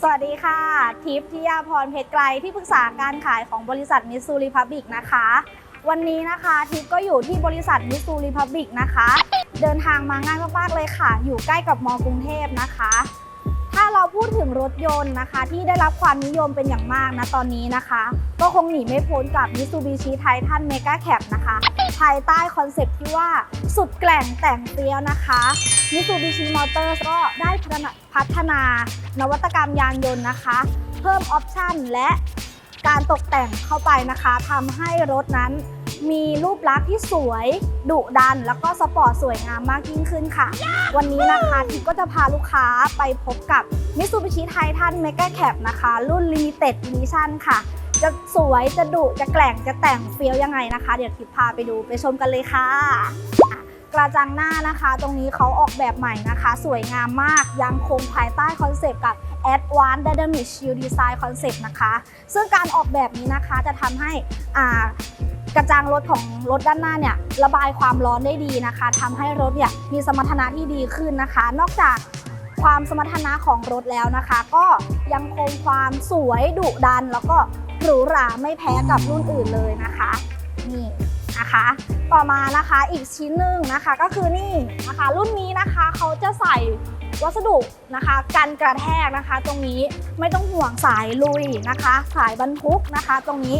สวัสดีค่ะ ทิพย์ทิยาพรเพชรไกลที่ปรึกษาการขายของบริษัทมิสซูริพับบิกนะคะ วันนี้นะคะทิพย์ก็อยู่ที่บริษัทมิสซูริพับบิกนะคะ เดินทางมาง่ายมากๆเลยค่ะ อยู่ใกล้กับมกรุงเทพนะคะ เราพูดถึงรถยนต์นะคะ ที่ได้รับความนิยมเป็นอย่างมากนะตอนนี้นะคะ ก็คงหนีไม่พ้นกับ Mitsubishi Titan Mega Cab นะคะ ภายใต้คอนเซ็ปต์ที่ว่าสุดแกร่งแต่งเปรี้ยวนะคะ Mitsubishi Motors ก็ได้พัฒนานวัตกรรมยานยนต์นะคะ เพิ่มออปชันและการตกแต่งเข้าไปนะคะทำให้รถนั้น มีรูปลักษณ์ที่สวย ดุดัน แล้วก็สปอร์ตสวยงามมากยิ่งขึ้นค่ะ วันนี้นะคะทิพก็จะพาลูกค้าไปพบกับ Mitsubishi Titan Mega Cab นะคะ รุ่น Limited Edition ค่ะ จะสวยจะดุจะแกล่งจะแต่งเฟี้ยวยังไงนะคะ เดี๋ยวทิพพาไปดูไปชมกันเลยค่ะอะกระจังหน้านะคะ ตรงนี้เขาออกแบบใหม่นะคะ สวยงามมากยังคงภายใต้คอนเซปต์กับ Advanced Dynamic Shield Design Concept นะคะ ซึ่งการออกแบบนี้นะคะจะทำให้อ่า กระจังรถของรถด้านหน้าเนี่ยระบายความร้อนได้ดีนะคะทำให้รถเนี่ยมีสมรรถนะที่ดีขึ้นนะคะ นอกจากความสมรรถนะของรถแล้วนะคะ ก็ยังคงความสวยดุดัน แล้วก็หรูหราไม่แพ้กับรุ่นอื่นเลยนะคะนี่นะคะ ต่อมานะคะอีกชิ้นหนึ่งนะคะก็คือนี่นะคะ รุ่นนี้นะคะเขาจะใส่วัสดุนะคะกันกระแทกนะคะ ตรงนี้ไม่ต้องห่วงสายลุยนะคะ สายบรรทุกนะคะ ตรงนี้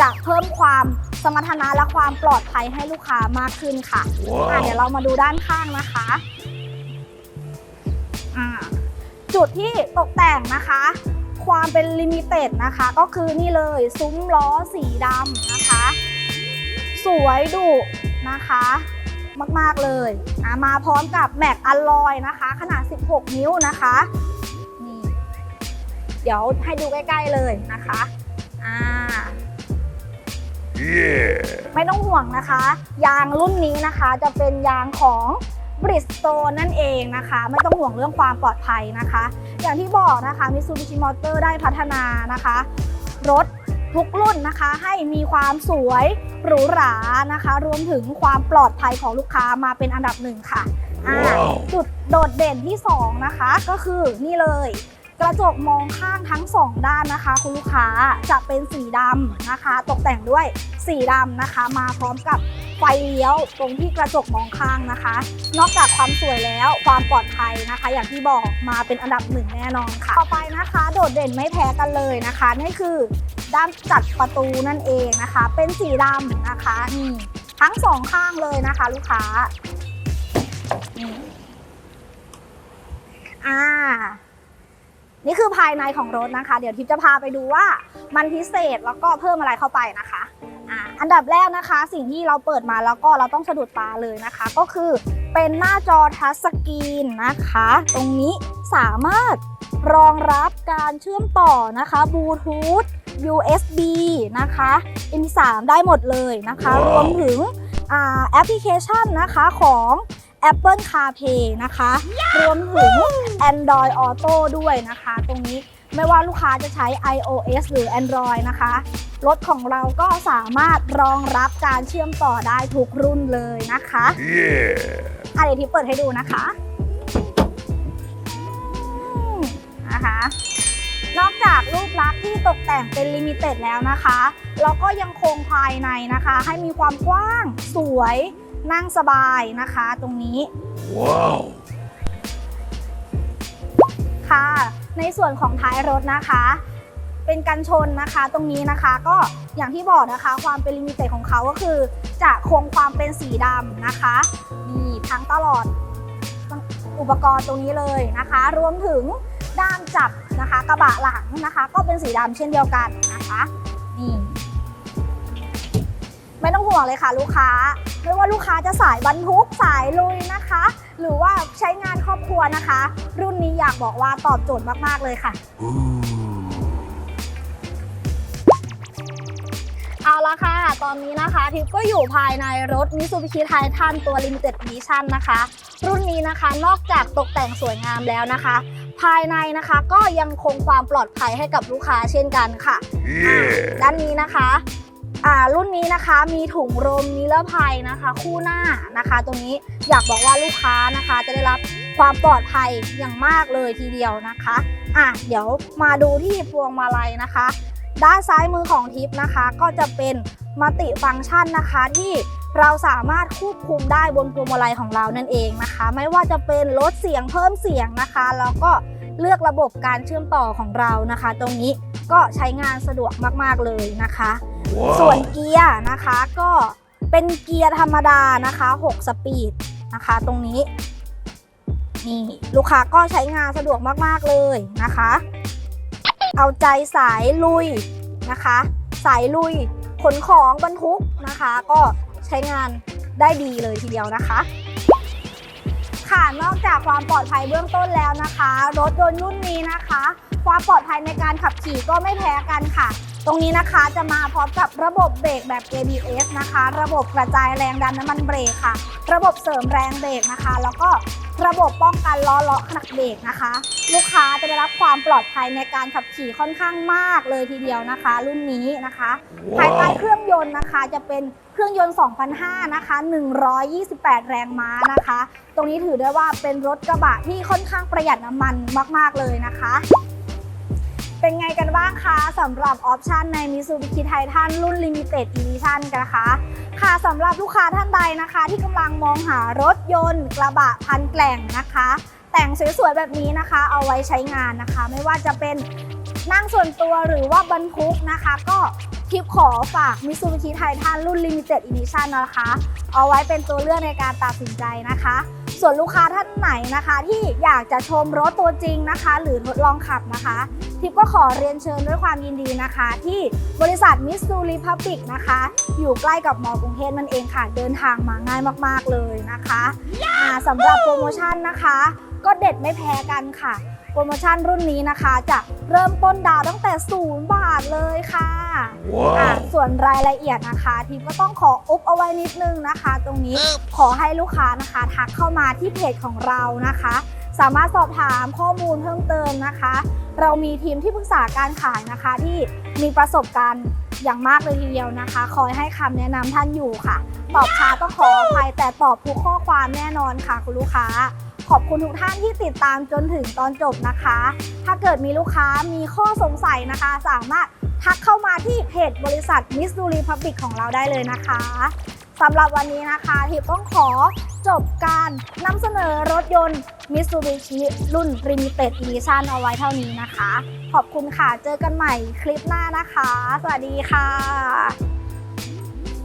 จะเพิ่มความสมรรถนะและความปลอดภัยให้ลูกค้ามากขึ้นค่ะอะเดี๋ยวเรามาดูด้านข้างนะคะอ่าจุดที่ตกแต่งนะคะ ความเป็นลิมิเต็ดนะคะ ก็คือนี่เลยซุ้มล้อสีดำนะคะ สวยดุนะคะ มากๆเลยอะมาพร้อมกับแม็กอลลอยนะคะ ขนาด 16 นิ้วนะคะนี่เดี๋ยวให้ดูใกล้ ๆ เลยนะคะอ่า Yeah. ไม่ต้องห่วงนะคะ ยางรุ่นนี้นะคะจะเป็นยางของ Bridgestone นั่นเองนะคะ ไม่ต้องห่วงเรื่องความปลอดภัยนะคะ อย่างที่บอกนะคะ Mitsubishi Motor ได้พัฒนานะคะ รถทุกรุ่นนะคะให้มีความสวยหรูหรานะคะ รวมถึงความปลอดภัยของลูกค้ามาเป็นอันดับหนึ่งค่ะอ่าว้าวจุดโดดเด่นที่ 2 นะคะ ก็คือนี่เลย กระจกมองข้างทั้ง 2 ด้านนะคะ คุณลูกค้าจะเป็นสีดำนะคะ ตกแต่งด้วยสีดำนะคะ มาพร้อมกับไฟเลี้ยวตรงที่กระจกมองข้างนะคะ นอกจากความสวยแล้วความปลอดภัยนะคะ อย่างที่บอกมาเป็นอันดับหนึ่งแน่นอนค่ะ ต่อไปนะคะ โดดเด่นไม่แพ้กันเลยนะคะนี่คือด้านจัดประตูนั่นเองนะคะ เป็นสีดำนะคะนี่ทั้งสองข้างเลยนะคะ ลูกค้านี่อ่า นี่คือภายในของรถนะคะ เดี๋ยวทิพย์จะพาไปดูว่ามันพิเศษแล้วก็เพิ่มอะไรเข้าไปนะคะอ่าอันดับแรกนะคะ สิ่งที่เราเปิดมาแล้วก็เราต้องสะดุดตาเลยนะคะ ก็คือเป็นหน้าจอทัชสกรีนนะคะ ตรงนี้สามารถรองรับการเชื่อมต่อนะคะบลูทูธ USB นะคะ M3 ได้หมดเลยนะคะ รว้าววมถึงอ่าแอปพลิเคชันนะคะของ Apple CarPlay นะคะ รวมถึง Android Auto ด้วยนะคะ ตรงนี้ไม่ว่าลูกค้าจะใช้ iOS หรือ Android นะคะ รถของเราก็สามารถรองรับการเชื่อมต่อได้ทุกรุ่นเลยนะคะ Yeah. อะเดี๋ยวทิปเปิดให้ดูนะคะอืมนะคะนอกจากรูปลักษณ์ที่ตกแต่งเป็นลิมิเต็ดแล้วนะคะ เราก็ยังคงภายในนะคะ ให้มีความกว้างสวย นั่งสบายนะคะตรงนี้ Wow. ค่ะ ในส่วนของท้ายรถนะคะ เป็นกันชนนะคะตรงนี้นะคะ ก็อย่างที่บอกนะคะ ความเป็นลิมิเต็ดของเขาก็คือ จะคงความเป็นสีดำนะคะนี่ทั้งตลอดอุปกรณ์ตรงนี้เลยนะคะ รวมถึงด้านจับนะคะ กระบะหลังนะคะ ก็เป็นสีดำเช่นเดียวกันนะคะนี่ไม่ต้องห่วงเลยค่ะลูกค้า ไม่ว่าลูกค้าจะสายบรรทุกสายลุยนะคะ หรือว่าใช้งานครอบครัวนะคะ รุ่นนี้อยากบอกว่าตอบโจทย์มากๆเลยค่ะ Ooh. เอาละค่ะ ตอนนี้นะคะทิพย์ก็อยู่ภายในรถ Mitsubishi Titan ตัว Limited Edition นะคะ รุ่นนี้นะคะนอกจากตกแต่งสวยงามแล้วนะคะภายในนะคะก็ยังคงความปลอดภัยให้กับลูกค้าเช่นกันค่ะ Yeah. ด้านนี้นะคะ อ่ารุ่นนี้นะคะมีถุงลมนิรภัยนะคะ คู่หน้านะคะตรงนี้อยากบอกว่าลูกค้านะคะจะได้รับความปลอดภัยอย่างมากเลยทีเดียวนะคะอะเดี๋ยวมาดูที่พวงมาลัยนะคะ ด้านซ้ายมือของทิปนะคะ ก็จะเป็นมัลติฟังก์ชันนะคะที่เราสามารถควบคุมได้บนพวงมาลัยของเรานั่นเองนะคะ ไม่ว่าจะเป็นลดเสียงเพิ่มเสียงนะคะ แล้วก็เลือกระบบการเชื่อมต่อของเรานะคะ ตรงนี้ก็ใช้งานสะดวกมาก ๆ เลยนะคะ ส่วนเกียร์นะคะก็เป็นเกียร์ธรรมดานะคะ 6 สปีดนะคะตรงนี้นี่ลูกค้าก็ใช้งานสะดวกมากๆเลยนะคะ เอาใจสายลุยนะคะ สายลุยขนของบรรทุกนะคะ ก็ใช้งานได้ดีเลยทีเดียวนะคะ ค่ะนอกจากความปลอดภัยเบื้องต้นแล้วนะคะ รถยนต์รุ่นนี้นะคะ ความปลอดภัยในการขับขี่ก็ไม่แพ้กันค่ะ ตรงนี้นะคะจะมาพร้อมกับระบบเบรกแบบ ABS นะคะ ระบบกระจายแรงดันน้ำมันเบรกค่ะ ระบบเสริมแรงเบรกนะคะ แล้วก็ระบบป้องกันล้อเลาะขณะเบรกนะคะ ลูกค้าจะได้รับความปลอดภัยในการขับขี่ค่อนข้างมากเลยทีเดียวนะคะ รุ่นนี้นะคะภายใต้เครื่องยนต์นะคะ จะเป็นเครื่องยนต์ 2005 นะคะ 128 แรงม้านะคะ ตรงนี้ถือได้ว่าเป็นรถกระบะที่ค่อนข้างประหยัดน้ำมันมาก ๆ เลยนะคะ เป็นไงกันบ้างคะสำหรับออปชันใน Mitsubishi Titan รุ่น Limited Edition นะคะ ค่ะสำหรับลูกค้าท่านใดนะคะ ที่กำลังมองหารถยนต์กระบะพันแกล่งนะคะ แต่งสวยๆแบบนี้นะคะ เอาไว้ใช้งานนะคะ ไม่ว่าจะเป็นนั่งส่วนตัวหรือว่าบรรทุกนะคะ ก็ทิปขอฝาก Mitsubishi Titan รุ่น Limited Edition นะคะ เอาไว้เป็นตัวเลือกในการตัดสินใจนะคะส่วนลูกค้าท่านไหนนะคะ ที่อยากจะชมรถตัวจริงนะคะ หรือทดลองขับนะคะ ทิปก็ขอเรียนเชิญด้วยความยินดีนะคะ ที่บริษัทมิสซูรีพับบิกนะคะ อยู่ใกล้กับมอกรุงเทพนั่นเองค่ะ เดินทางมาง่ายมากๆเลยนะคะอ่าสำหรับโปรโมชั่นนะคะ ก็เด็ดไม่แพ้กันค่ะ โปรโมชั่นรุ่นนี้นะคะ จะเริ่มต้นดาวน์ตั้งแต่ศูนย์บาทเลยค่ะอ่าส่วนรายละเอียดนะคะทิปก็ต้องขออุบเอาไว้นิดนึงนะคะ ตรงนี้ขอให้ลูกค้านะคะทักเข้ามาที่เพจของเรานะคะ สามารถสอบถามข้อมูลเพิ่มเติมนะคะ เรามีทีมที่ปรึกษาการขายนะคะ ที่มีประสบการณ์อย่างมากเลยทีเดียวนะคะ คอยให้คำแนะนำท่านอยู่ค่ะ ตอบช้าต้องขออภัยแต่ตอบทุกข้อความแน่นอนค่ะคุณลูกค้า ขอบคุณทุกท่านที่ติดตามจนถึงตอนจบนะคะ ถ้าเกิดมีลูกค้ามีข้อสงสัยนะคะ สามารถทักเข้ามาที่เพจบริษัท Miss d u Republic ของเราได้เลยนะคะ สำหรับวันนี้นะคะทิปต้องขอจบการนำเสนอรถยนต์ Mitsubishi รุ่น Limited Edition เอาไว้เท่านี้นะคะ ขอบคุณค่ะ เจอกันใหม่คลิปหน้านะคะ สวัสดีค่ะ